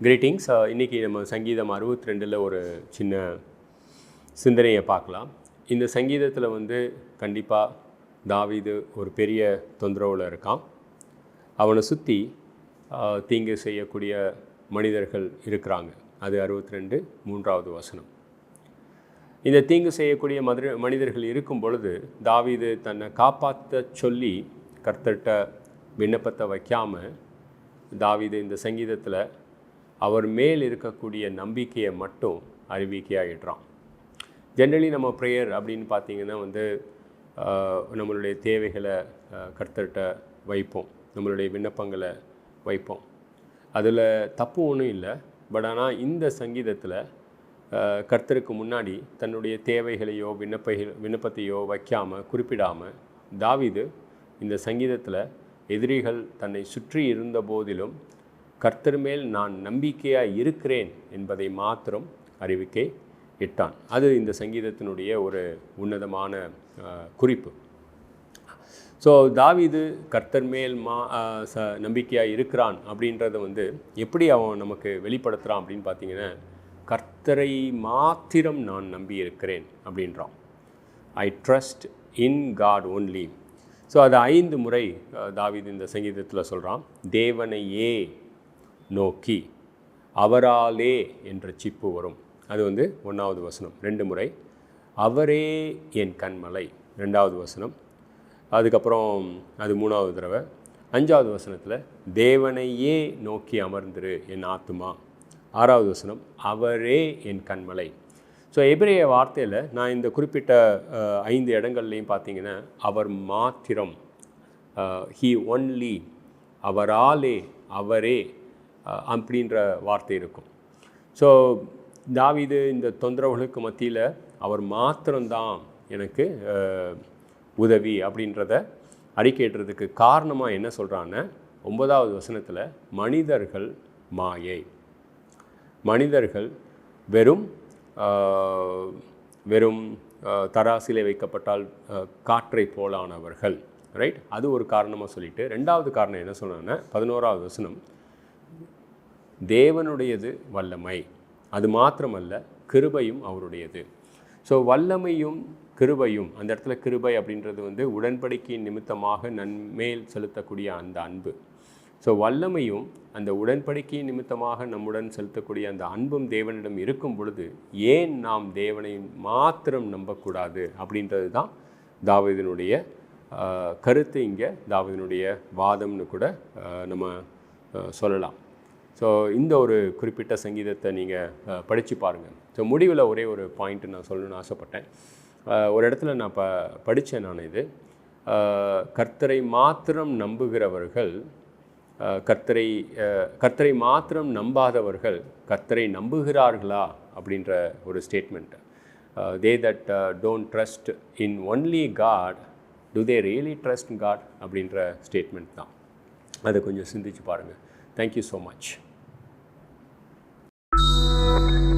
Greetings இன்றைக்கி நம்ம சங்கீதம் அறுபத்தி ரெண்டில் ஒரு சின்ன சிந்தனையை பார்க்கலாம். இந்த சங்கீதத்தில் வந்து கண்டிப்பாக தாவிது ஒரு பெரிய தொந்தரவில் இருக்கான். அவனை சுற்றி தீங்கு செய்யக்கூடிய மனிதர்கள் இருக்கிறாங்க. அது அறுபத்தி ரெண்டு மூன்றாவது வசனம். இந்த தீங்கு செய்யக்கூடிய மது மனிதர்கள் இருக்கும் பொழுது தாவீது தன்னை காப்பாற்ற சொல்லி கர்த்தர்கிட்ட விண்ணப்பத்தை வைக்காமல் தாவீது இந்த சங்கீதத்தில் அவர் மேல் இருக்கக்கூடிய நம்பிக்கையை மட்டும் அறிவிக்கையாகிடுறான் ஜென்ரலி நம்ம ப்ரேயர் அப்படின்னு பார்த்தீங்கன்னா வந்து நம்மளுடைய தேவைகளை கர்த்தர்கிட்ட வைப்போம். நம்மளுடைய விண்ணப்பங்களை வைப்போம். அதில் தப்பு ஒன்றும் இல்லை. பட் ஆனால் இந்த சங்கீதத்தில் கர்த்தருக்கு முன்னாடி தன்னுடைய தேவைகளையோ விண்ணப்பைகள் விண்ணப்பத்தையோ வைக்காமல் குறிப்பிடாமல் தாவிது இந்த சங்கீதத்தில் எதிரிகள் தன்னை சுற்றி இருந்த போதிலும் கர்த்தர் மேல் நான் நம்பிக்கையாக இருக்கிறேன் என்பதை மாத்திரம் அறிவிக்கை இட்டான். அது இந்த சங்கீதத்தினுடைய ஒரு உன்னதமான குறிப்பு. ஸோ தாவிது கர்த்தர் மேல் மா ச நம்பிக்கையாக இருக்கிறான் அப்படின்றத வந்து எப்படி அவன் நமக்கு வெளிப்படுத்துகிறான் அப்படின்னு பார்த்தீங்கன்னா கர்த்தரை மாத்திரம் நான் நம்பி இருக்கிறேன் அப்படின்றான். I trust in God only so அது ஐந்து முறை தாவிது இந்த சங்கீதத்தில் சொல்கிறான் தேவனையே நோக்கி அவராலே என்ற சிப்பு வரும். அது வந்து ஒன்றாவது வசனம். ரெண்டு முறை அவரே என் கண்மலை. ரெண்டாவது வசனம். அதுக்கப்புறம் அது மூணாவது தடவை. அஞ்சாவது வசனத்தில் தேவனையே நோக்கி அமர்ந்திரு என் ஆத்துமா. ஆறாவது வசனம் அவரே என் கண்மலை. ஸோ எபிரேய வார்த்தையில் நான் இந்த குறிப்பிட்ட ஐந்து இடங்கள்லையும் பார்த்தீங்கன்னா அவர் மாத்திரம் ஹீ ஒன்லி அவராலே அவரே அப்படின்ற வார்த்தை இருக்கும். ஸோ தாவிது இந்த தொந்தரவுகளுக்கு மத்தியில் அவர் மாத்திரம்தான் எனக்கு உதவி அப்படின்றத அறிக்கையிடுறதுக்கு காரணமாக என்ன சொல்கிறான்னா ஒன்பதாவது வசனத்தில் மனிதர்கள் மாயை. மனிதர்கள் வெறும் வெறும் ஆஹ், தராசிலே வைக்கப்பட்டால் காற்றை போலானவர்கள். ரைட் அது ஒரு காரணமாக சொல்லிட்டு ரெண்டாவது காரணம் என்ன சொன்னாங்கன்னா பதினோராவது வசனம் தேவனுடையது வல்லமை. அது மாத்திரமல்ல கிருபையும் அவருடையது. ஸோ வல்லமையும் கிருபையும் அந்த இடத்துல கிருபை அப்படின்றது வந்து உடன்படிக்கையின் நிமித்தமாக நன்மேல் செலுத்தக்கூடிய அந்த அன்பு. ஸோ வல்லமையும் அந்த உடன்படிக்கையின் நிமித்தமாக நம்முடன் செலுத்தக்கூடிய அந்த அன்பும் தேவனிடம் இருக்கும் பொழுது ஏன் நாம் தேவனை மாத்திரம் நம்பக்கூடாது அப்படின்றது தான் தாவதினுடைய கருத்து இங்கே தாவதினுடைய வாதம்னு கூட நம்ம சொல்லலாம். ஸோ இந்த ஒரு குறிப்பிட்ட சங்கீதத்தை நீங்கள் படித்து பாருங்கள் ஸோ முடிவில் ஒரே ஒரு பாயிண்ட் நான் சொல்லணும்னு ஆசைப்பட்டேன். ஒரு இடத்துல நான் ப படித்தேன் நான் இது. கர்த்தரை மாத்திரம் நம்புகிறவர்கள் கர்த்தரை கர்த்தரை மாத்திரம் நம்பாதவர்கள் கர்த்தரை நம்புகிறார்களா? அப்படின்ற ஒரு statement they that don't trust in only God do they really trust God அப்படின்ற ஸ்டேட்மெண்ட் தான். அதை கொஞ்சம் சிந்திச்சு பாருங்கள் thank you so much thank you